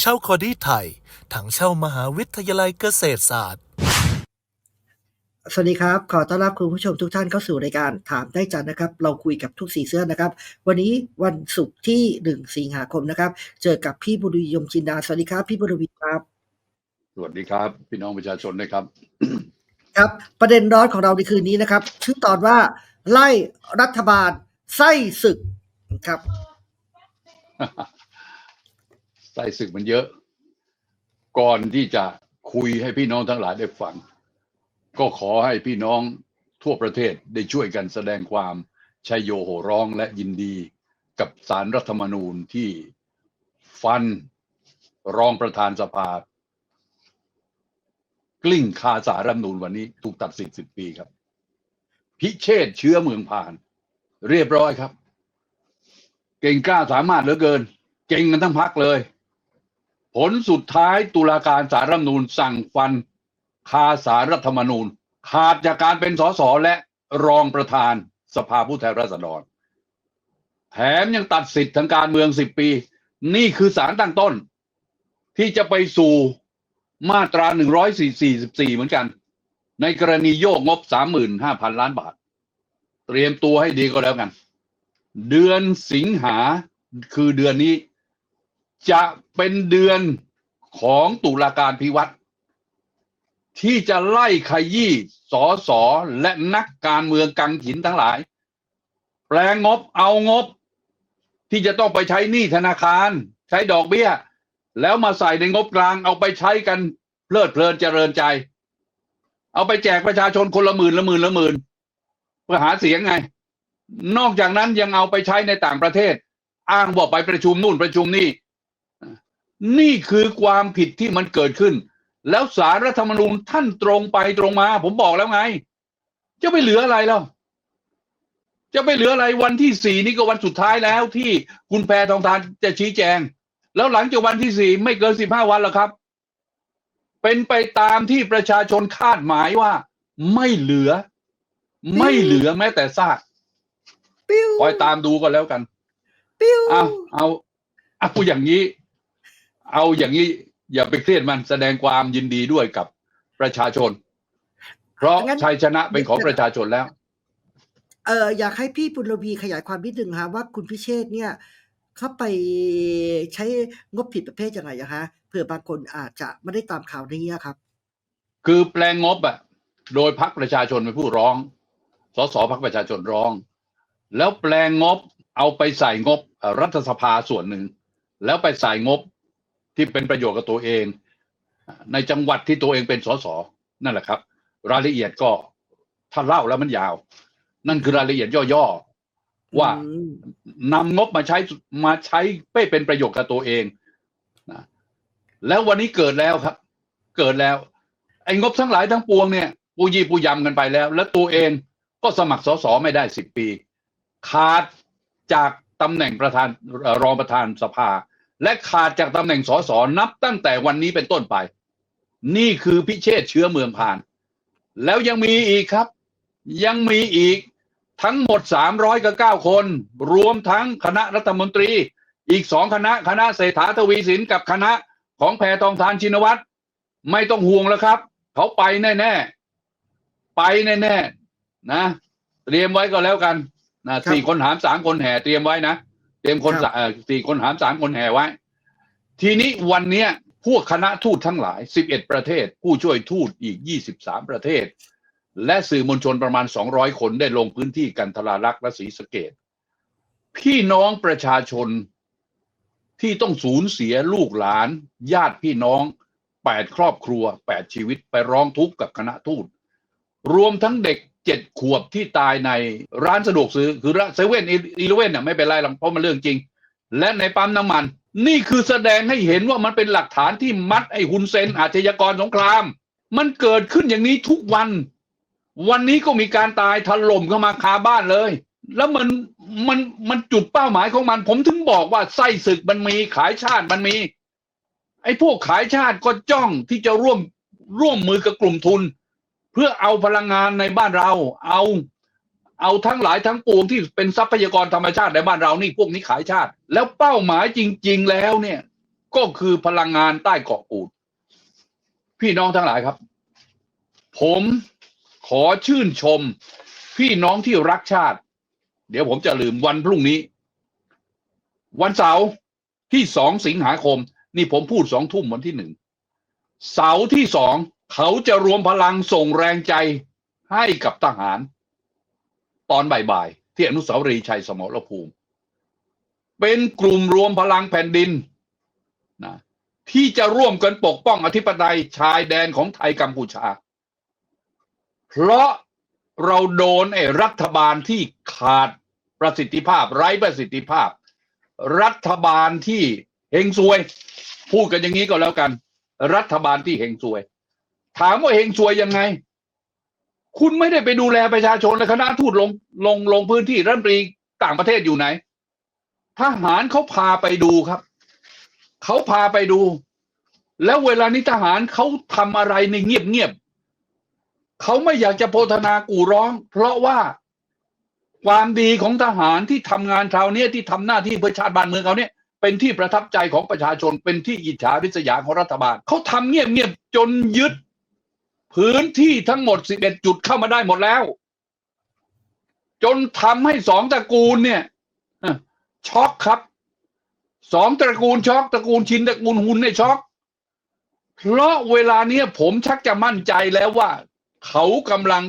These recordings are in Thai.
เช่าคอดี้ไทย ถังเช่ามหาวิทยาลัยเกษตรศาสตร์ สวัสดีครับ ขอต้อนรับคุณผู้ชมทุกท่านเข้าสู่รายการถามได้จันนะครับ เราคุยกับทุกสีเสื้อนะครับ วันนี้วันศุกร์ที่หนึ่งสิงหาคมนะครับ เจอกับพี่บุรียมจินดา สวัสดีครับ พี่บุรวีครับสวัสดีครับ พี่น้องประชาชนนะครับ ครับประเด็นร้อนของเราในคืนนี้นะครับ ชื่อตอนว่าไล่รัฐบาลไส้ศึกครับ ใส่ศึกมันเยอะ ก่อนที่จะคุยให้พี่น้องทั้งหลายได้ฟัง ก็ขอให้พี่น้องทั่วประเทศได้ช่วยกันแสดงความชัยโยโห่ร้องและยินดีกับสารรัฐธรรมนูญที่ฟันรองประธานสภากลิ้งคาสารรัฐธรรมนูญวันนี้ถูกตัดสิทธิ์สิบปีครับ พิเชษเชื้อเมืองผ่าน เรียบร้อยครับ เก่งกล้าสามารถเหลือเกิน เก่งกันทั้งพักเลย ผลสุดท้ายตุลาการสารรัฐมนูญสั่งฟันคาสารรัฐธรรมนูญ ขาดจากการเป็นสสและรองประธานสภาผู้แทนราษฎร แถมยังตัดสิทธิ์ทางการเมืองสิบปี นี่คือสารตั้งต้น ที่จะไปสู่มาตราหนึ่งร้อยสี่สี่สิบสี่เหมือนกัน ในกรณีโยกงบสามหมื่นห้าพันล้านบาท เตรียมตัวให้ดีก็แล้วกัน เดือนสิงหาคือเดือนนี้ จะเป็นเดือนของตุลาการพิวัตรที่จะไล่ขยี้สอสอและนักการเมืองกังหินทั้งหลาย แปลงงบเอางบ ที่จะต้องไปใช้หนี้ธนาคาร ใช้ดอกเบี้ย แล้วมาใส่ในงบกลางเอาไปใช้กันเพลิดเพลินเจริญใจ เอาไปแจกประชาชนคนละหมื่นละหมื่นละหมื่นเพื่อหาเสียงไง นอกจากนั้นยังเอาไปใช้ในต่างประเทศ อ้างว่าไปประชุมนู่นประชุมนี่ นี่คือความผิดที่มันเกิดขึ้น แล้วสารรัฐธรรมนูญท่านตรงไปตรงมา ผมบอกแล้วไง จะไปเหลืออะไรแล้วจะไปเหลืออะไรวันที่สี่นี่ก็วันสุดท้ายแล้วที่คุณแพทองทานจะชี้แจง แล้วหลังจากวันที่สี่ไม่เกินสิบห้าวันแล้วครับ เป็นไปตามที่ประชาชนคาดหมายว่า ไม่เหลือ ไม่เหลือแม้แต่ซากปิ้วคอยตามดูก็แล้วกัน ปิ้วเอาเอาเอาอย่างนี้ เอาอย่างนี้อย่าไปเครียดมันแสดงความยินดีด้วยกับประชาชน เพราะงั้นชัยชนะเป็นของประชาชนแล้ว เอออยากให้พี่บุรวีขยายความนิดนึงฮะว่าคุณพิเชษเนี่ยเขาไปใช้งบผิดประเภทยังไงอะฮะเผื่อบางคนอาจจะไม่ได้ตามข่าวนี้อะครับ คือแปลงงบอะโดยพักประชาชนเป็นผู้ร้องสสพักประชาชนร้อง แล้วแปลงงบเอาไปใส่งบเอ่อรัฐสภาส่วนหนึ่ง แล้วไปใส่งบ ที่เป็นประโยชน์กับตัวเอง ในจังหวัดที่ตัวเองเป็นสสนั่นแหละครับ รายละเอียดก็ถ้าเล่าแล้วมันยาว นั่นคือรายละเอียดย่อๆว่าอืมนำงบมาใช้มาใช้ไม่เป็นประโยชน์กับตัวเองนะแล้ววันนี้เกิดแล้วครับ เกิดแล้ว ไอ้งบทั้งหลายทั้งปวงเนี่ยปูยีปูยำกันไปแล้ว แล้วตัวเองก็สมัครสสไม่ได้สิบปี ขาดจากตำแหน่งประธานเอ่อรองประธานสภา และขาดจากตำแหน่งสสนับตั้งแต่วันนี้เป็นต้นไป นี่คือพิเชษเชื้อเมืองผ่าน แล้วยังมีอีกครับ ยังมีอีกทั้งหมด 300กับ9คน รวมทั้งคณะรัฐมนตรี อีกสองคณะคณะเศรษฐาทวีสินกับคณะของแพทองทานชินวัตรไม่ต้องห่วงแล้วครับ เขาไปแน่ๆ ไปแน่ๆนะ เตรียมไว้ก็แล้วกันนะสี่คนหามสามคนแห่เตรียมไว้นะ เตรียมคนสะเอ่อสี่คนหามสามคนแห่ไว้ ทีนี้วันเนี้ยพวกคณะทูตทั้งหลาย 11 ประเทศ ผู้ช่วยทูตอีก 23 ประเทศ และสื่อมวลชนประมาณ 200 คนได้ลงพื้นที่กันทรารักษ์และศรีสะเกดพี่น้องประชาชนที่ต้องสูญเสียลูกหลาน ญาติพี่น้อง 8 ครอบครัว 8 ชีวิตไปร้องทุกข์กับคณะทูตรวมทั้งเด็ก 7ขวบที่ตายในร้านสะดวกซื้อคือเซเว่นอีเลเว่นน่ะไม่เป็นไรหรอกเพราะมันเรื่องจริง และในปั๊มน้ำมัน นี่คือแสดงให้เห็นว่ามันเป็นหลักฐานที่มัดไอ้ฮุนเซนอาชญากรสงคราม มันเกิดขึ้นอย่างนี้ทุกวัน วันนี้ก็มีการตายถล่มเข้ามาคาบ้านเลย แล้วมันมันมันจุดเป้าหมายของมัน ผมถึงบอกว่าไส้ศึกมันมีขายชาติมันมี ไอ้พวกขายชาติก็จ้องที่จะร่วมร่วมมือกับกลุ่มทุน เพื่อเอาพลังงานในบ้านเรา เอาเอาทั้งหลายทั้งปวงที่เป็นทรัพยากรธรรมชาติในบ้านเรานี่พวกนี้ขายชาติ แล้วเป้าหมายจริง ๆ แล้วเนี่ย ก็คือพลังงานใต้เกาะกูด พี่น้องทั้งหลายครับ ผมขอชื่นชม พี่น้องที่รักชาติ เดี๋ยวผมจะลืมวันพรุ่งนี้ วันเสาร์ที่สองสิงหาคม นี่ผมพูดสองทุ่มวันที่หนึ่งเสาร์ที่สอง เขาจะรวมพลังส่งแรงใจให้กับทหาร ตอนบ่ายๆที่อนุสาวรีย์ชัยสมรภูมิ เป็นกลุ่มรวมพลังแผ่นดินนะที่จะร่วมกันปกป้องอธิปไตยชายแดนของไทยกัมพูชา เพราะเราโดนไอ้รัฐบาลที่ขาดประสิทธิภาพ ไร้ประสิทธิภาพ รัฐบาลที่เฮงซวย พูดกันอย่างนี้ก็แล้วกัน รัฐบาลที่เฮงซวย ถามว่าเฮงซวยยังไง คุณไม่ได้ไปดูแลประชาชนและคณะทูตลงลงลงพื้นที่รัฐมนตรีต่างประเทศอยู่ไหนทหารเขาพาไปดูครับเขาพาไปดู แล้วเวลานี้ทหารเขาทำอะไรในเงียบเงียบเขาไม่อยากจะโพธนากู่ร้อง เพราะว่าความดีของทหารที่ทำงานคราวเนี้ยที่ทำหน้าที่เพื่อชาติบ้านเมืองเขาเนี่ยเป็นที่ประทับใจของประชาชนเป็นที่อิจฉาริษยาของรัฐบาลเขาทำเงียบๆจนยึด พื้นที่ทั้งหมด 11 จุดเข้ามาได้หมดแล้ว จนทำให้สองตระกูลเนี่ยช็อกครับสองตระกูลช็อกตระกูลชินตระกูลหุนในยช็อกเพราะเวลาเนี้ยผมชักจะมั่นใจแล้วว่า เขากำลัง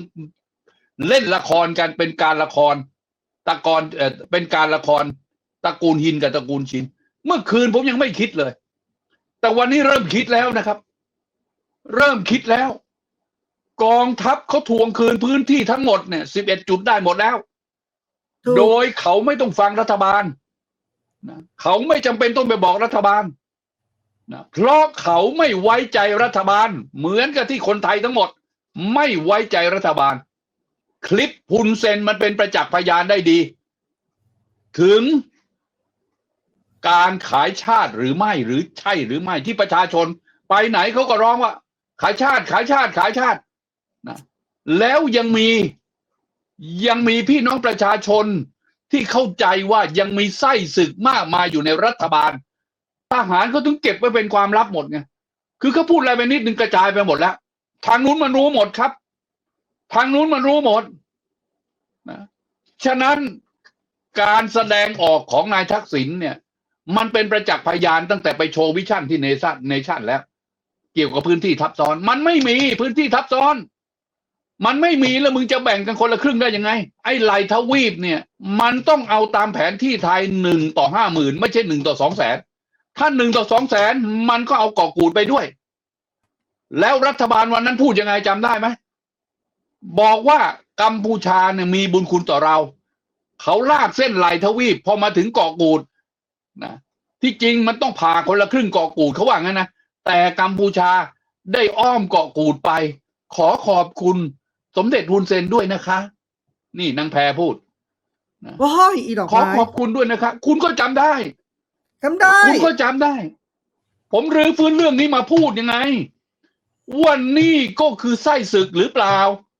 เล่นละครกันเป็นการละคร ตะกอนเอ่อเป็นการละครตระกูลหินกับตระกูลชิน เมื่อคืนผมยังไม่คิดเลย แต่วันนี้เริ่มคิดแล้วนะครับ เริ่มคิดแล้ว กองทัพเขาทวงคืนพื้นที่ทั้งหมดเนี่ยสิบเอ็ดจุดได้หมดแล้ว ถูก โดยเขาไม่ต้องฟังรัฐบาลนะเขาไม่จำเป็นต้องไปบอกรัฐบาลนะเพราะเขาไม่ไว้ใจรัฐบาล เหมือนกับที่คนไทยทั้งหมด ไม่ไว้ใจรัฐบาล คลิปฮุนเซนมันเป็นประจักษ์พยานได้ดี ถึงการขายชาติหรือไม่หรือใช่หรือไม่ที่ประชาชน ไปไหนเขาก็ร้องว่า ขายชาติขายชาติขายชาติ นะแล้วยังมียังมีพี่น้องประชาชนที่เข้าใจว่ายังมีไส้ศึกมากมายอยู่ในรัฐบาล ทหารเขาถึงเก็บไว้เป็นความลับหมดไงคือเขาพูดอะไรไปนิดนึงกระจายไปหมดแล้ว ทางนู้นมันรู้หมดครับ ทางนู้นมันรู้หมดนะฉะนั้นการแสดงออกของนายทักษิณเนี่ย มันเป็นประจักษ์พยานตั้งแต่ไปโชว์วิชั่นที่เนชั่นเนชั่นแล้ว เกี่ยวกับพื้นที่ทับซ้อน มันไม่มีพื้นที่ทับซ้อน มันไม่มีแล้วมึงจะแบ่งกันคนละครึ่งได้ยังไง ไอ้ไหลทวีปเนี่ย มันต้องเอาตามแผนที่ไทยหนึ่งต่อห้าหมื่นไม่ใช่หนึ่งต่อสองแสนถ้าหนึ่งต่อสองแสนมันก็เอาเกาะกูดไปด้วย แล้วรัฐบาลวันนั้นพูดยังไงจำได้ไหมบอกว่ากัมพูชาเนี่ยมีบุญคุณต่อเรา เขาลากเส้นไหลทวีปพอมาถึงเกาะกูดนะที่จริงมันต้องผ่าคนละครึ่งเกาะกูดเขาว่างั้นนะแต่กัมพูชาได้อ้อมเกาะกูดไป ขอขอบคุณ สมเด็จฮุนเซนด้วยนะคะ นี่นางแพรพูดว้ายอีดอกขอไม้ขอบคุณด้วยนะคะ คุณก็จำได้ จำได้คุณก็จำได้ ผมรื้อฟื้นเรื่องนี้มาพูดยังไงวันนี้ก็คือไส้ศึกหรือเปล่า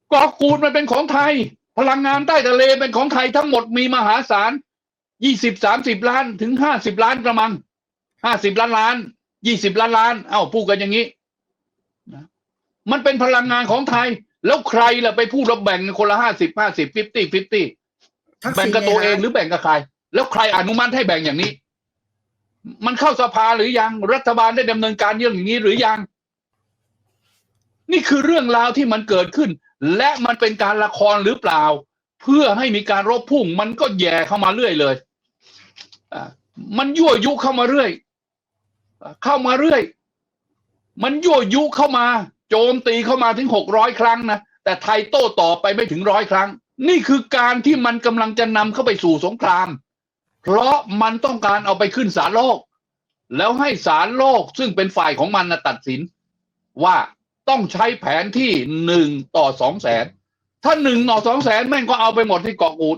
เกาะกูดมันเป็นของไทย พลังงานใต้ทะเลเป็นของไทยทั้งหมดมีมหาศาลยี่สิบสามสิบล้านถึงห้าสิบล้านกระมังห้าสิบล้านล้านยี่สิบล้านล้าน เอ้าพูดกันอย่างนี้นะมันเป็นพลังงานของไทย แล้วใครล่ะไปพูดเราแบ่งกันคนละห้าสิบห้าสิบฟิฟตี้ฟิฟตี้ทักษิณแบ่งกับตัวเองหไฮะรือแบ่งกับใคร แล้วใครอนุมัติให้แบ่งอย่างนี้ มันเข้าสภาหรือยัง รัฐบาลได้ดำเนินการเรื่องอย่างนี้หรือยัง นี่คือเรื่องราวที่มันเกิดขึ้น และมันเป็นการละครหรือเปล่า เพื่อให้มีการรบพุ่ง มันก็แย่เข้ามาเรื่อยเลยอ่ามันยั่วยุเข้ามาเรื่อยอ่าเข้ามาเรื่อย มันยั่วยุเข้ามา โจมตีเข้ามาถึงหกร้อยครั้งนะแต่ไทยโต้ตอบไปไม่ถึงร้อยครั้ง นี่คือการที่มันกำลังจะนำเข้าไปสู่สงคราม เพราะมันต้องการเอาไปขึ้นศาลโลก แล้วให้ศาลโลกซึ่งเป็นฝ่ายของมันนะตัดสิน ว่าต้องใช้แผนที่หนึ่งต่อสองแสนถ้าหนึ่งต่อสองแสนแม่งก็เอาไปหมดที่เกาะกูด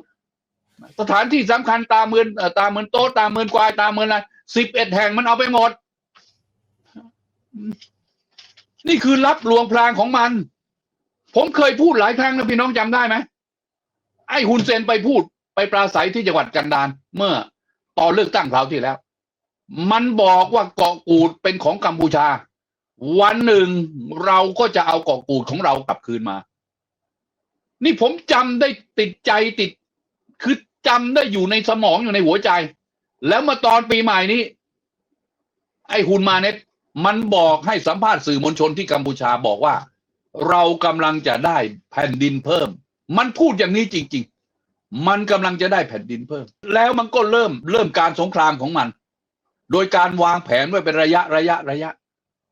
สถานที่สำคัญตามเมือนตามเมือนโต๊ะตามเมือนกวายตามเมือนอะไรสิบเอ็ดแห่งมันเอาไปหมด นี่คือรับลวงพลางของมัน ผมเคยพูดหลายครั้งนะพี่น้องจำได้ไหมไอ้ฮุนเซนไปพูดไปปราศัยที่จังหวัดกันดารเมื่อตอนเลือกตั้งคราวที่แล้ว มันบอกว่าเกาะกูดเป็นของกัมพูชา วันหนึ่งเราก็จะเอาเกาะกูดของเรากลับคืนมา นี่ผมจำได้ติดใจติด คือจำได้อยู่ในสมองอยู่ในหัวใจ แล้วมาตอนปีใหม่นี้ ไอ้ฮุนมาเน็ต มันบอกให้สัมภาษณ์สื่อมวลชนที่กัมพูชาบอกว่า เรากำลังจะได้แผ่นดินเพิ่ม มันพูดอย่างนี้จริง ๆ มันกำลังจะได้แผ่นดินเพิ่ม แล้วมันก็เริ่มเริ่มการสงครามของมัน โดยการวางแผนไว้เป็นระยะระยะระยะ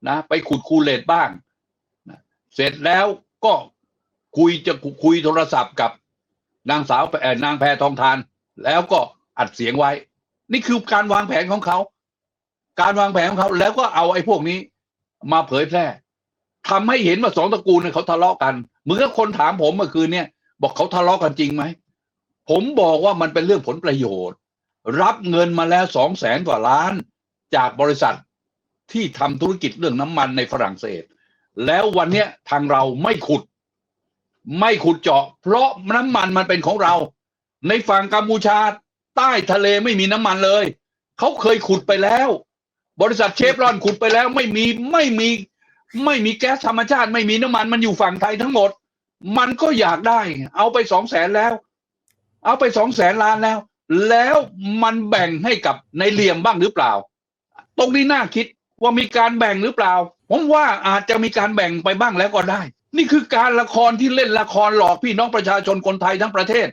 นะ ไปขุดคูเลตบ้างนะเสร็จแล้วก็คุยจะคุยโทรศัพท์กับนางสาวเอ่อนางแพทองทาน แล้วก็อัดเสียงไว้ นี่คือการวางแผนของเขา การวางแผนของเขาแล้วก็เอาไอ้พวกนี้ มาเผยแพร่ทำให้เห็นว่าสองตระกูลเนี่ยเขาทะเลาะกันเหมือนกับคนถามผมเมื่อคืนเนี่ย บอกเขาทะเลาะกันจริงไหมผมบอกว่ามันเป็นเรื่องผลประโยชน์ รับเงินมาแล้วสองแสนกว่าล้าน จากบริษัทที่ทำธุรกิจเรื่องน้ำมันในฝรั่งเศส แล้ววันเนี้ยทางเราไม่ขุด ไม่ขุดเจาะ เพราะน้ำมันมันเป็นของเรา ในฝั่งกัมพูชาใต้ทะเลไม่มีน้ำมันเลย เขาเคยขุดไปแล้ว บริษัทเชฟรอนขุดไปแล้วไม่มีไม่มีไม่มีแก๊สธรรมชาติ ไม่มีน้ำมันมันอยู่ฝั่งไทยทั้งหมด มันก็อยากได้ เอาไปสองแสนแล้ว เอาไปสองแสนล้านแล้ว แล้วมันแบ่งให้กับในเหลี่ยมบ้างหรือเปล่า ตรงนี้น่าคิดว่ามีการแบ่งหรือเปล่า ผมว่าอาจจะมีการแบ่งไปบ้างแล้วก็ได้ นี่คือการละครที่เล่นละครหลอกพี่น้องประชาชนคนไทยทั้งประเทศ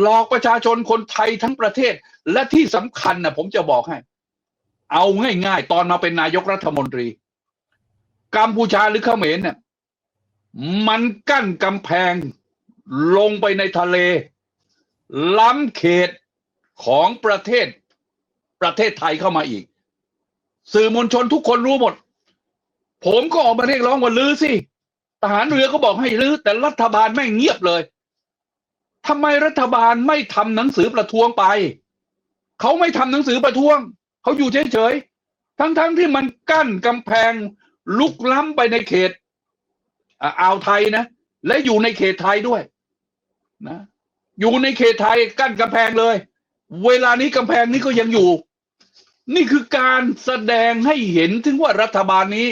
หลอกประชาชนคนไทยทั้งประเทศ และที่สำคัญนะผมจะบอกให้ เอาง่ายๆ ตอนมาเป็นนายกรัฐมนตรี กัมพูชาหรือเขมรเนี่ยมันกั้นกำแพงลงไปในทะเล ล้ำเขตของประเทศประเทศไทยเข้ามาอีก สื่อมวลชนทุกคนรู้หมด ผมก็ออกมาเรียกร้องว่าลื้อสิทหารเรือก็บอกให้ลื้อแต่รัฐบาลไม่เงียบเลยทำไมรัฐบาลไม่ทำหนังสือประท้วงไป เขาไม่ทำหนังสือประท้วง เขาอยู่เฉยๆ ทั้งๆที่มันกั้นกำแพงลุกล้ำไปในเขตอ่าอ่าวไทยนะ และอยู่ในเขตไทยด้วยนะอยู่ในเขตไทยกั้นกำแพงเลย เวลานี้กำแพงนี้ก็ยังอยู่ นี่คือการแสดงให้เห็นถึงว่ารัฐบาลนี้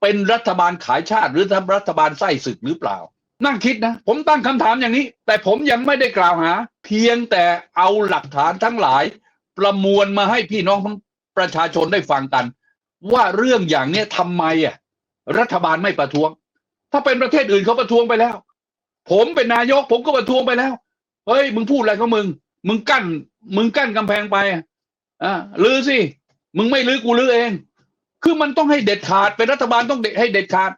เป็นรัฐบาลขายชาติ หรือรัฐบาลไส้ศึกหรือเปล่า นั่งคิดนะ ผมตั้งคำถามอย่างนี้ แต่ผมยังไม่ได้กล่าวหา เพียงแต่เอาหลักฐานทั้งหลาย ประมวลมาให้พี่น้องประชาชนได้ฟังกัน ว่าเรื่องอย่างเนี้ยทำไมอะรัฐบาลไม่ประท้วง ถ้าเป็นประเทศอื่นเขาประท้วงไปแล้ว ผมเป็นนายก ผมก็ประท้วงไปแล้วเฮ้ยมึงพูดอะไรของมึง มึงกั้น มึงกั้นกำแพงไปอะลือสิมึงไม่ลือกูลือเอง คือมันต้องให้เด็ดขาดเป็นรัฐบาลต้องเด็ดให้เด็ดขาด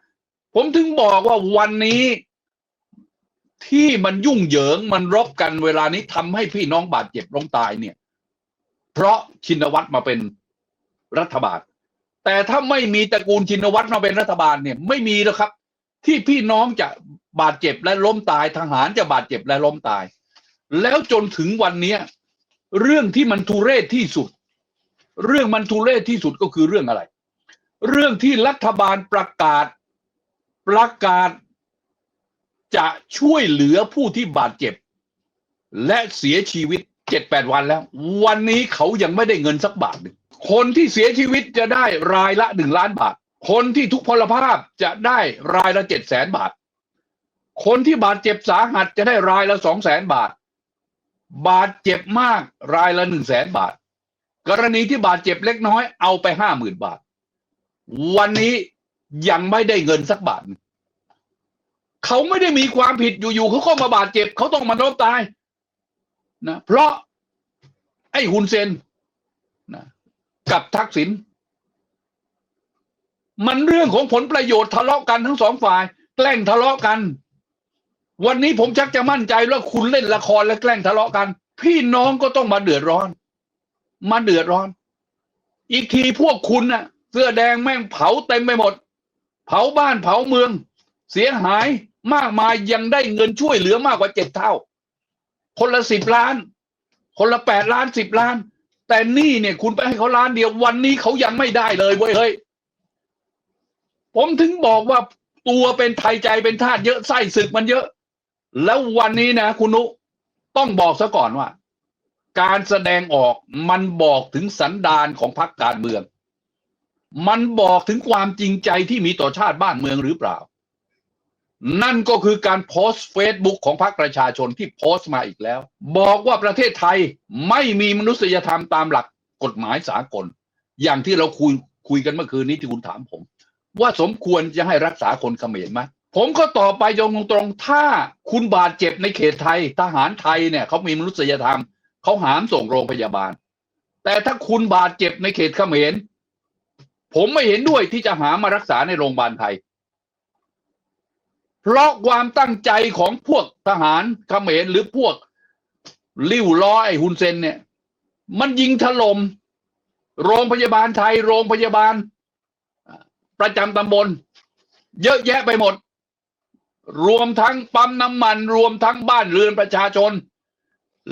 ผมถึงบอกว่าวันนี้ ที่มันยุ่งเหยิงมันรบกันเวลานี้ทำให้พี่น้องบาดเจ็บล้มตายเนี่ย เพราะชินวัตรมาเป็นรัฐบาล แต่ถ้าไม่มีตระกูลชินวัตรมาเป็นรัฐบาลเนี่ยไม่มีแล้วครับ ที่พี่น้องจะบาดเจ็บและล้มตายทหารจะบาดเจ็บและล้มตาย แล้วจนถึงวันเนี้ยเรื่องที่มันทุเรศที่สุด เรื่องมันทุเรศที่สุดก็คือเรื่องอะไร เรื่องที่รัฐบาลประกาศประกาศจะช่วยเหลือผู้ที่บาดเจ็บ และเสียชีวิต เจ็ดแปดวันแล้ว วันนี้เขายังไม่ได้เงินสักบาทหนึ่งคนที่เสียชีวิตจะได้รายละหนึ่งล้านบาท คนที่ทุกพลภาพจะได้รายละเจ็ดแสนบาท คนที่บาดเจ็บสาหัสจะได้รายละสองแสนบาท บาดเจ็บมากรายละหนึ่งแสนบาท กรณีที่บาดเจ็บเล็กน้อยเอาไปห้าหมื่นบาท วันนี้ยังไม่ได้เงินสักบาท เขาไม่ได้มีความผิดอยู่ๆเขาก็มาบาดเจ็บ เขาต้องมาล้มตาย นะเพราะไอ้ฮุนเซนนะกับทักษิณมันเรื่องของผลประโยชน์ทะเลาะกันทั้งสองฝ่าย แกล้งทะเลาะกัน วันนี้ผมชักจะมั่นใจว่าคุณเล่นละครและแกล้งทะเลาะกัน พี่น้องก็ต้องมาเดือดร้อน มาเดือดร้อน อีกทีพวกคุณน่ะ เสื้อแดงแม่งเผาเต็มไปหมด เผาบ้านเผาเมือง เสียหายมากมายยังได้เงินช่วยเหลือมากกว่าเจ็ดเท่า คนละสิบล้าน คนละแปดล้านสิบล้าน แต่นี่เนี่ยคุณไปให้เขาล้านเดียววันนี้เขายังไม่ได้เลยเว้ยเฮ้ยผมถึงบอกว่าตัวเป็นไทยใจเป็นทาสเยอะไส้ศึกมันเยอะ แล้ววันนี้นะ คุณนุต้องบอกซะก่อนว่า การแสดงออกมันบอกถึงสันดานของพรรคการเมือง มันบอกถึงความจริงใจที่มีต่อชาติบ้านเมืองหรือเปล่า นั่นก็คือการโพสต์เฟซบุ๊กของพรรคประชาชนที่โพสต์มาอีกแล้ว บอกว่าประเทศไทยไม่มีมนุษยธรรมตามหลักกฎหมายสากล อย่างที่เราคุยคุยกันเมื่อคืนนี้ที่คุณถามผม ว่าสมควรจะให้รักษาคนเขมรไหมผมก็ตอบไปยงตรงๆถ้าคุณบาดเจ็บในเขตไทย ทหารไทยเนี่ยเขามีมนุษยธรรมเขาหามส่งโรงพยาบาล แต่ถ้าคุณบาดเจ็บในเขตเขมร ผมไม่เห็นด้วยที่จะหามารักษาในโรงพยาบาลไทย เพราะความตั้งใจของพวกทหารเขมรหรือพวกลิ้วล้อไอ้ฮุนเซนเนี่ย มันยิงถล่มโรงพยาบาลไทย โรงพยาบาล ประจำตำบล เยอะแยะไปหมด รวมทั้งปั๊มน้ำมัน รวมทั้งบ้านเรือนประชาชน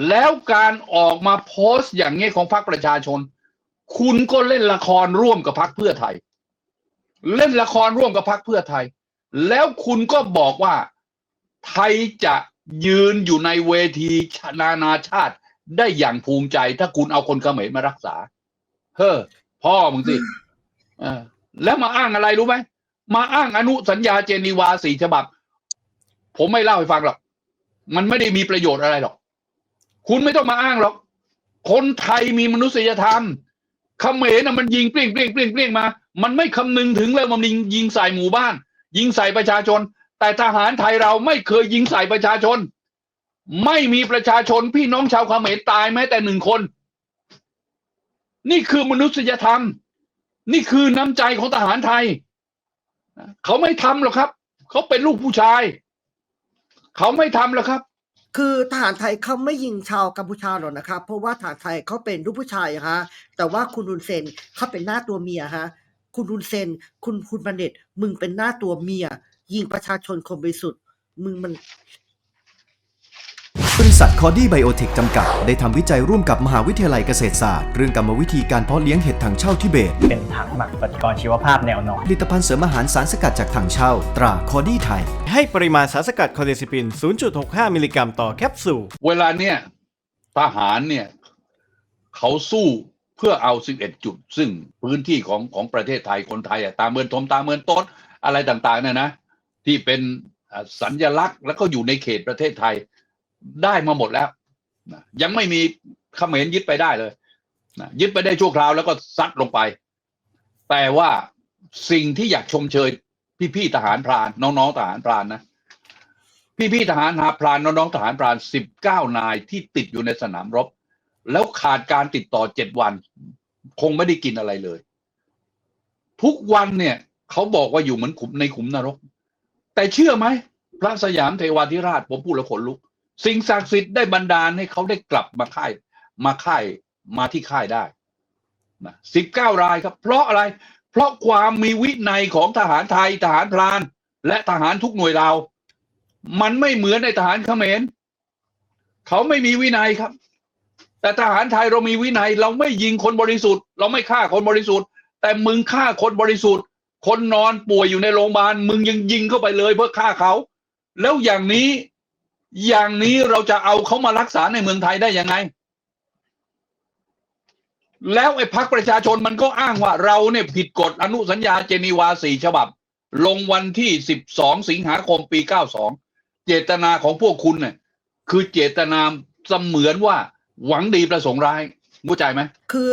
แล้วการออกมาโพสต์อย่างนี้ของพรรคประชาชน คุณก็เล่นละครร่วมกับพรรคเพื่อไทย เล่นละครร่วมกับพรรคเพื่อไทย แล้วคุณก็บอกว่าไทยจะยืนอยู่ในเวทีนานาชาติได้อย่างภูมิใจ ถ้าคุณเอาคนเขมรมารักษา เฮ้อพ่อมึงสิแล้วมาอ้างอะไรรู้ไหม มาอ้างอนุสัญญาเจนีวาสี่ฉบับ ผมไม่เล่าให้ฟังหรอก มันไม่ได้มีประโยชน์อะไรหรอก คุณไม่ต้องมาอ้างหรอก คนไทยมีมนุษยธรรมเขมรน่ะมันยิงเปรี้ยงเปรี้ยงเปรี้ยงเปรี้ยงมา มันไม่คำนึงถึงเลยมันยิงยิงใส่หมู่บ้าน ยิงใส่ประชาชน แต่ทหารไทยเราไม่เคยยิงใส่ประชาชน ไม่มีประชาชนพี่น้องชาวเขมรตายแม้แต่หนึ่งคน นี่คือมนุษยธรรม นี่คือน้ำใจของทหารไทย เขาไม่ทำหรอกครับ เขาเป็นลูกผู้ชาย เขาไม่ทำหรอกครับคือทหารไทยเขาไม่ยิงชาวกัมพูชาหรอกนะครับเพราะว่าทหารไทยเขาเป็นลูกผู้ชายฮะแต่ว่าคุณรุนเซนเขาเป็นหน้าตัวเมียฮะคุณรุนเซน คุณคุณบันเด็ต มึงเป็นหน้าตัวเมีย ยิงประชาชนคนบริสุทธิ์ มึงมันบริษัทคอดี้ไบโอเทคจำกัด ได้ทำวิจัยร่วมกับมหาวิทยาลัยเกษตรศาสตร์ เรื่องกรรมวิธีการเพาะเลี้ยงเห็ดถังเช่าทิเบต เป็นถังหมักปฏิกรณ์ชีวภาพแนวนอนผลิตภัณฑ์เสริมอาหารสารสกัดจากถังเช่า ตราคอดี้ไทย ให้ปริมาณสารสกัดคอเดซิปิน 0.65 มิลลิกรัมต่อแคปซูล เวลาเนี่ยทหารเนี่ย เขาสู้เพื่อเอา 11 จุด ซึ่งพื้นที่ของของประเทศไทยคนไทยอะตามเมือนทมตามเมือนต้นอะไรต่างๆเนี่ยนะ ที่เป็นสัญญลักษณ์แล้วก็อยู่ในเขตประเทศไทยได้มาหมดแล้ว ยังไม่มีเขมรยึดไปได้เลย ยึดไปได้ชั่วคราวแล้วก็ซัดลงไป แต่ว่าสิ่งที่อยากชมเชยพี่ๆทหารพราน น้องๆทหารพรานนะ พี่ๆทหารหาพรานน้องๆทหารพรานสิบเก้านายที่ติดอยู่ในสนามรบ แล้วขาดการติดต่อเจ็ดวัน คงไม่ได้กินอะไรเลย ทุกวันเนี่ยเขาบอกว่าอยู่เหมือนขุมในขุมนรก แต่เชื่อไหมพระสยามเทวาธิราชผมพูดแล้วขนลุก สิ่งศักดิ์สิทธิ์ได้บันดาลให้เขาได้กลับมาค่ายมาค่ายมาที่ค่ายได้นะสิบเก้ารายครับ เพราะอะไร เพราะความมีวินัยของทหารไทยทหารพราน และทหารทุกหน่วยเรา มันไม่เหมือนในทหารเขมรเขาไม่มีวินัยครับ แต่ทหารไทยเรามีวินัย เราไม่ยิงคนบริสุทธิ์ เราไม่ฆ่าคนบริสุทธิ์ แต่มึงฆ่าคนบริสุทธิ์ คนนอนป่วยอยู่ในโรงพยาบาลมึงยังยิงเข้าไปเลยเพื่อฆ่าเขา แล้วอย่างนี้อย่างนี้เราจะเอาเขามารักษาในเมืองไทยได้ยังไง แล้วไอ้พักประชาชนมันก็อ้างว่าเราเนี่ยผิดกฎอนุสัญญาเจนีวาสี่ฉบับ ลงวันที่12สิงหาคมปี92เจตนาของพวกคุณเนี่ยคือเจตนาเสมือนว่า หวังดีประสงค์ร้ายเข้าใจไหมคือ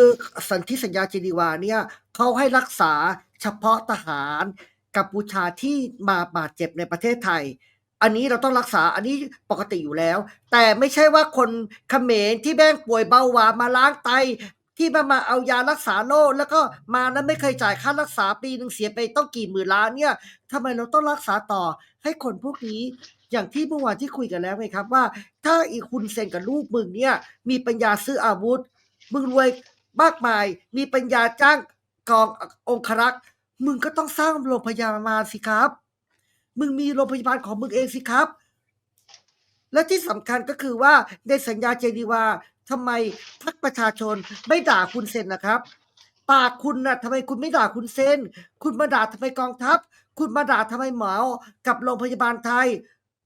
สันติสัญญาเจนีวาเนี่ยเขาให้รักษาเฉพาะทหารกัมพูชาที่มาบาดเจ็บในประเทศไทย อันนี้เราต้องรักษาอันนี้ปกติอยู่แล้ว แต่ไม่ใช่ว่าคนเขมรที่แม่งป่วยเบาหวานมาล้างไตที่มามาเอายารักษาโรคแล้วก็มานั้นไม่เคยจ่ายค่ารักษาปีหนึ่งเสียไปต้องกี่หมื่นล้านเนี่ยทำไมเราต้องรักษาต่อให้คนพวกนี้ อย่างที่เมื่อวานที่คุยกันแล้วไงครับว่า ถ้าอีคุณเซนกับลูกมึงเนี่ย มีปัญญาซื้ออาวุธ มึงรวยมากมาย มีปัญญาจ้างกององครักษ์มึงก็ต้องสร้างโรงพยาบาลสิครับ มึงมีโรงพยาบาลของมึงเองสิครับ และที่สำคัญก็คือว่าในสัญญาเจนีวาทำไมพรรคประชาชนไม่ด่าคุณเซนนะครับปากคุณนะทำไมคุณไม่ด่าคุณเซนคุณมาด่าทำไมกองทัพ คุณมาด่าทำไมหมอกับโรงพยาบาลไทย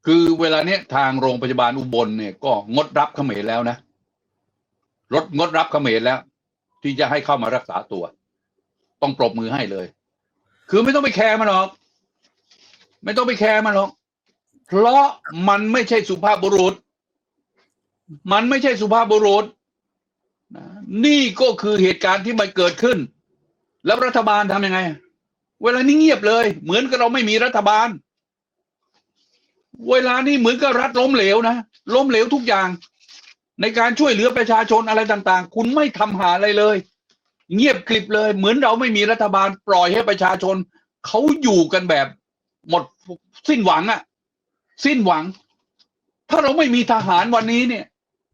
คือเวลาเนี้ยทางโรงพยาบาลอุบลเนี่ยก็งดรับเขมรแล้วนะลดงดรับเขมรแล้ว ที่จะให้เข้ามารักษาตัว ต้องปรบมือให้เลย คือไม่ต้องไปแคร์มันหรอก ไม่ต้องไปแคร์มันหรอก เพราะมันไม่ใช่สุภาพบุรุษ มันไม่ใช่สุภาพบุรุษนะนี่ก็คือเหตุการณ์ที่มันเกิดขึ้น แล้วรัฐบาลทำยังไง เวลานี้เงียบเลย เหมือนกับเราไม่มีรัฐบาล เวลานี้เหมือนกับรัฐล้มเหลวนะล้มเหลวทุกอย่าง ในการช่วยเหลือประชาชนอะไรต่างๆ คุณไม่ทำหาอะไรเลย เงียบกริบเลย เหมือนเราไม่มีรัฐบาลปล่อยให้ประชาชนเขาอยู่กันแบบ หมดสิ้นหวังอะสิ้นหวัง ถ้าเราไม่มีทหารวันนี้เนี่ย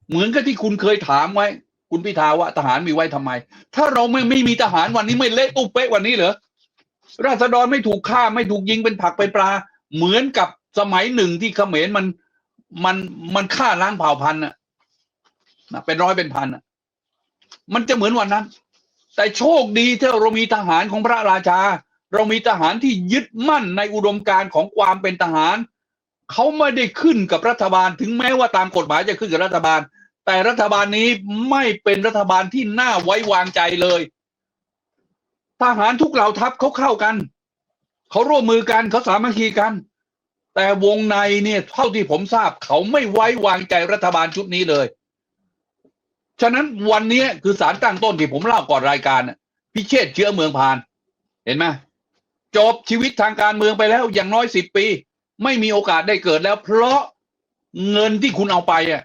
เหมือนกับที่คุณเคยถามไว้ คุณพิธาว่าทหารมีไว้ทำไม ถ้าเราไม่ไม่มีทหารวันนี้ไม่เละตุ๊บเป๊ะวันนี้เหรอราษฎรไม่ถูกฆ่าไม่ถูกยิงเป็นผักเป็นปลา เหมือนกับ สมัยหนึ่งที่เขมรมันมันมันฆ่าล้างเผ่าพันธุ์น่ะนะเป็นร้อยเป็นพันน่ะมันจะเหมือนวันนั้น แต่โชคดีที่เรามีทหารของพระราชา เรามีทหารที่ยึดมั่นในอุดมการณ์ของความเป็นทหาร เขาไม่ได้ขึ้นกับรัฐบาลถึงแม้ว่าตามกฎหมายจะขึ้นกับรัฐบาล แต่รัฐบาลนี้ไม่เป็นรัฐบาลที่น่าไว้วางใจเลย ทหารทุกเหล่าทัพเขาเข้ากัน เขาร่วมมือกันเขาสามัคคีกัน แต่วงในเนี่ยเท่าที่ผมทราบเขาไม่ไว้วางใจรัฐบาลชุดนี้เลย ฉะนั้นวันนี้คือสารตั้งต้นที่ผมเล่าก่อนรายการน่ะพิเชษเชื้อเมืองพาน เห็นไหมจบชีวิตทางการเมืองไปแล้วอย่างน้อยสิบปี ไม่มีโอกาสได้เกิดแล้ว เพราะเงินที่คุณเอาไปอะ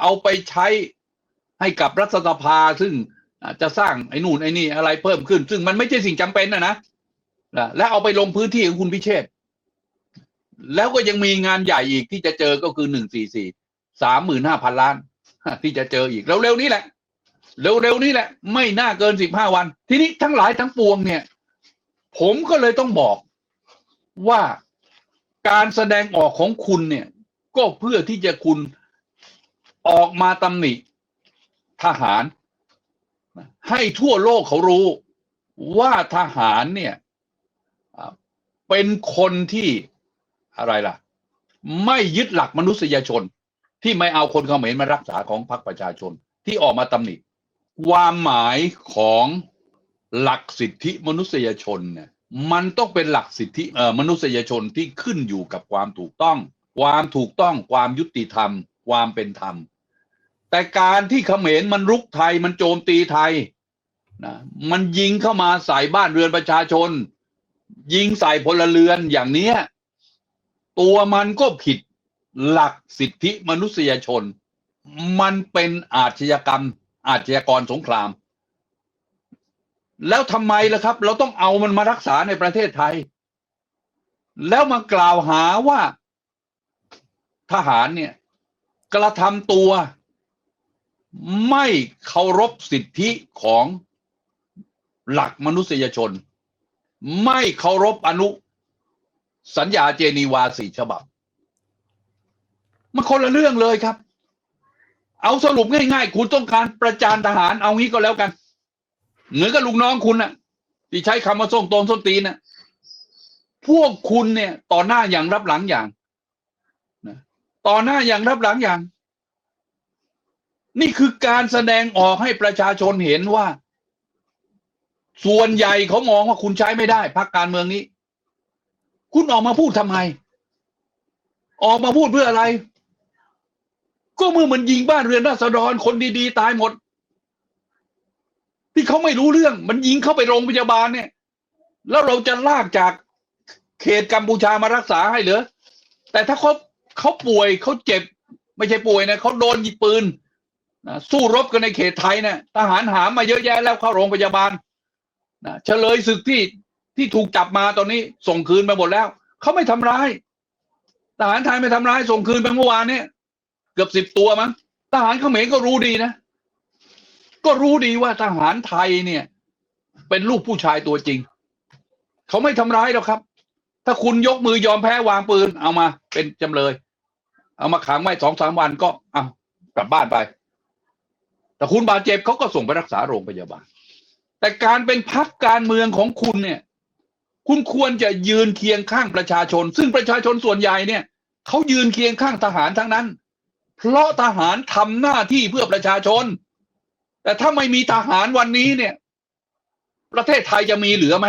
เอาไปใช้ให้กับรัฐสภาซึ่งจะสร้างไอ้นู่นไอ้นี่อะไรเพิ่มขึ้น ซึ่งมันไม่ใช่สิ่งจำเป็นนะนะนะและเอาไปลงพื้นที่ของคุณพิเชษ แล้วก็ยังมีงานใหญ่อีกที่จะเจอก็คือหนึ่งสี่สี่สามหมื่นห้าพันล้าน ที่จะเจออีกเร็วๆนี้แหละ เร็วๆนี้แหละ ไม่น่าเกินสิบห้าวัน ทีนี้ทั้งหลายทั้งปวงเนี่ย ผมก็เลยต้องบอกว่าการแสดงออกของคุณเนี่ย ก็เพื่อที่จะคุณออกมาตำหนิทหาร ให้ทั่วโลกเขารู้ว่าทหารเนี่ยเป็นคนที่ อะไรล่ะ ไม่ยึดหลักมนุษยชน ที่ไม่เอาคนเขมรมารักษาของพรรคประชาชนที่ออกมาตำหนิความหมายของหลักสิทธิมนุษยชนเนี่ยมันต้องเป็นหลักสิทธิเอ่อมนุษยชนที่ขึ้นอยู่กับความถูกต้อง ความถูกต้องความยุติธรรม ความเป็นธรรม แต่การที่เขมรมันรุกไทยมันโจมตีไทยนะมันยิงเข้ามาใส่บ้านเรือนประชาชน ยิงใส่พลเรือนอย่างเนี้ย ตัวมันก็ผิดหลักสิทธิมนุษยชน มันเป็นอาชญากรรม อาชญากรสงคราม แล้วทำไมล่ะครับ เราต้องเอามันมารักษาในประเทศไทย แล้วมากล่าวหาว่าทหารเนี่ย กระทำตัว ไม่เคารพสิทธิของหลักมนุษยชน ไม่เคารพอนุ สัญญาเจนีวาสี่ฉบับ มันคนละเรื่องเลยครับ เอาสรุปง่ายๆ คุณต้องการประจานทหารเอางี้ก็แล้วกัน เหมือนกับลุงน้องคุณน่ะ ที่ใช้คำว่าส่งตนส้นตีนน่ะพวกคุณเนี่ย ต่อหน้าอย่างรับหลังอย่างนะต่อหน้าอย่างรับหลังอย่าง นี่คือการแสดงออกให้ประชาชนเห็นว่า ส่วนใหญ่เขามองว่าคุณใช้ไม่ได้พักการเมืองนี้ คุณออกมาพูดทำไม ออกมาพูดเพื่ออะไร ก็เมื่อมันยิงบ้านเรือนราษฎรคนดีๆ ตายหมด ที่เขาไม่รู้เรื่อง มันยิงเข้าไปโรงพยาบาลเนี่ย แล้วเราจะลากจากเขตกัมพูชามารักษาให้เหรอแต่ถ้าเขาเขาป่วยเขาเจ็บ ไม่ใช่ป่วยนะเขาโดนยิงปืนนะสู้รบกันในเขตไทยเนี่ยทหารหามมาเยอะแยะแล้วเข้าโรงพยาบาลนะเฉลยศึกที่ ที่ถูกจับมาตอนนี้ส่งคืนไปหมดแล้ว เขาไม่ทำร้ายทหารไทยไม่ทำร้ายส่งคืนไปเมื่อวานเนี่ยเกือบสิบตัวมั้งทหารเขมรก็รู้ดีนะ ก็รู้ดีว่าทหารไทยเนี่ย เป็นลูกผู้ชายตัวจริง เขาไม่ทำร้ายหรอกครับ ถ้าคุณยกมือยอมแพ้วางปืนเอามา เป็นจำเลย เอามาขังไว้สองสามวันก็เอากลับบ้านไป แต่คุณบาดเจ็บเขาก็ส่งไปรักษาโรงพยาบาลแต่การเป็นพักการเมืองของคุณเนี่ย คุณควรจะยืนเคียงข้างประชาชน ซึ่งประชาชนส่วนใหญ่เนี่ยเขายืนเคียงข้างทหารทั้งนั้น เพราะทหารทำหน้าที่เพื่อประชาชน แต่ถ้าไม่มีทหารวันนี้เนี่ย ประเทศไทยจะมีเหลือไหม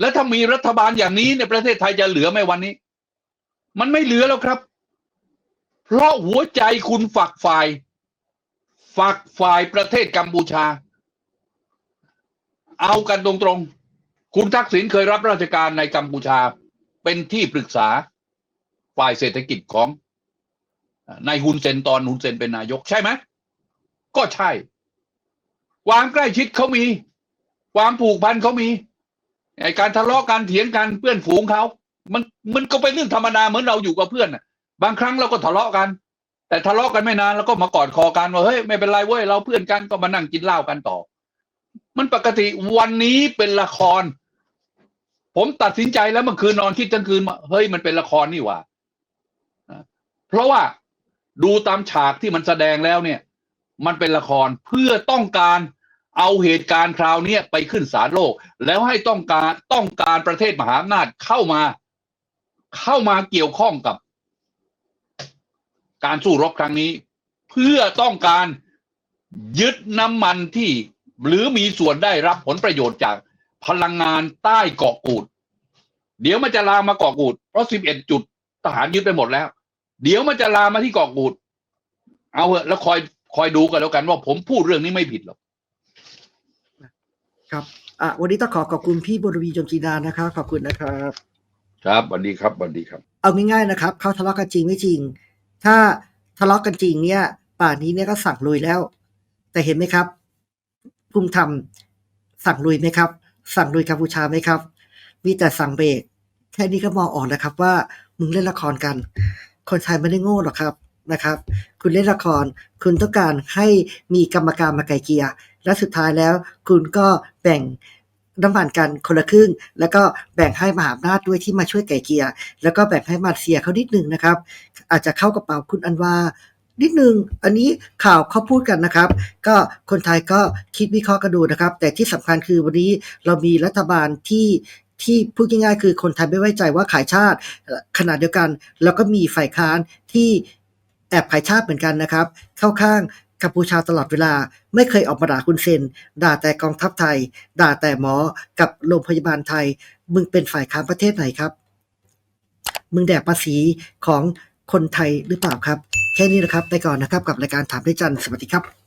แล้วถ้ามีรัฐบาลอย่างนี้เนี่ยประเทศไทยจะเหลือไหมวันนี้ มันไม่เหลือแล้วครับ เพราะหัวใจคุณฝักฝ่าย ฝักฝ่ายประเทศกัมพูชา เอากันตรงๆ คุณทักษิณเคยรับราชการในกัมพูชาเป็นที่ปรึกษาฝ่ายเศรษฐกิจของนายฮุนเซนตอนฮุนเซนเป็นนายกใช่ไหมก็ใช่ ความใกล้ชิดเขามี ความผูกพันเขามีไอการทะเลาะการเถียงกันเพื่อนฝูงเขา มันมันก็เป็นเรื่องธรรมดาเหมือนเราอยู่กับเพื่อนน่ะ บางครั้งเราก็ทะเลาะกัน แต่ทะเลาะกันไม่นานแล้วก็มากอดคอกันว่าเฮ้ยไม่เป็นไรเว้ยเราเพื่อนกันก็มานั่งกินเหล้ากันต่อ มันปกติวันนี้เป็นละคร ผมตัดสินใจแล้วเมื่อคืนนอนคิดทั้งคืนว่าเฮ้ยมันเป็นละครนี่หว่าเพราะว่าดูตามฉากที่มันแสดงแล้วเนี่ย มันเป็นละครเพื่อต้องการเอาเหตุการณ์คราวนี้ไปขึ้นศาลโลก แล้วให้ต้องการต้องการประเทศมหาอำนาจเข้ามา เข้ามาเกี่ยวข้องกับ การสู้รบครั้งนี้ เพื่อต้องการยึดน้ำมันที่ หรือมีส่วนได้รับผลประโยชน์จาก พลังงานใต้เกาะกูด เดี๋ยวมันจะลามมาเกาะกูด เพราะสิบเอ็ดจุดทหารยึดไปหมดแล้ว เดี๋ยวมันจะลามมาที่เกาะกูด เอาเหอะแล้วคอยคอยดูกันแล้วกันว่าผมพูดเรื่องนี้ไม่ผิดหรอกครับอะวันนี้ต้องขอขอบคุณพี่บุรวีจงจีนานะครับ ขอบคุณนะครับ ครับสวัสดีครับสวัสดีครับ เอาง่ายๆนะครับเขาทะเลาะกันจริงไม่จริง ถ้าทะเลาะกันจริงเนี่ย ป่านนี้เนี่ยก็สั่งลุยแล้ว แต่เห็นไหมครับภูมิธรรมสั่งลุยไหมครับ สั่งลุยกัมพูชาไหมครับ มีแต่สั่งเบรกแค่นี้ก็มองออกนะครับว่ามึงเล่นละครกัน คนไทยไม่ได้โง่หรอกครับนะครับ คุณเล่นละคร คุณต้องการให้มีกรรมการมาไกลเกียและสุดท้ายแล้ว คุณก็แบ่งน้ำมันกันคนละครึ่ง แล้วก็แบ่งให้มหาอำนาจด้วยที่มาช่วยไกลเกียร์แล้วก็แบ่งให้มาเลเซียเขานิดนึงนะครับ อาจจะเข้ากระเป๋าคุณอันวา นิดนึง อันนี้ข่าวเขาพูดกันนะครับ ก็คนไทยก็คิดวิเคราะห์กันดูนะครับ แต่ที่สำคัญคือวันนี้เรามีรัฐบาลที่ที่พูดง่ายๆคือคนไทยไม่ไว้ใจว่าขายชาติขณะเดียวกัน แล้วก็มีฝ่ายค้านที่แอบขายชาติเหมือนกันนะครับ เข้าข้างกัมพูชาตลอดเวลา ไม่เคยออกมาด่าคุณเซน ด่าแต่กองทัพไทย ด่าแต่หมอกับโรงพยาบาลไทย มึงเป็นฝ่ายค้านประเทศไหนครับ มึงแดกภาษีของคนไทยหรือเปล่าครับ แค่นี้นะครับ ไปก่อนนะครับ กับรายการถามได้จันสวัสดีครับ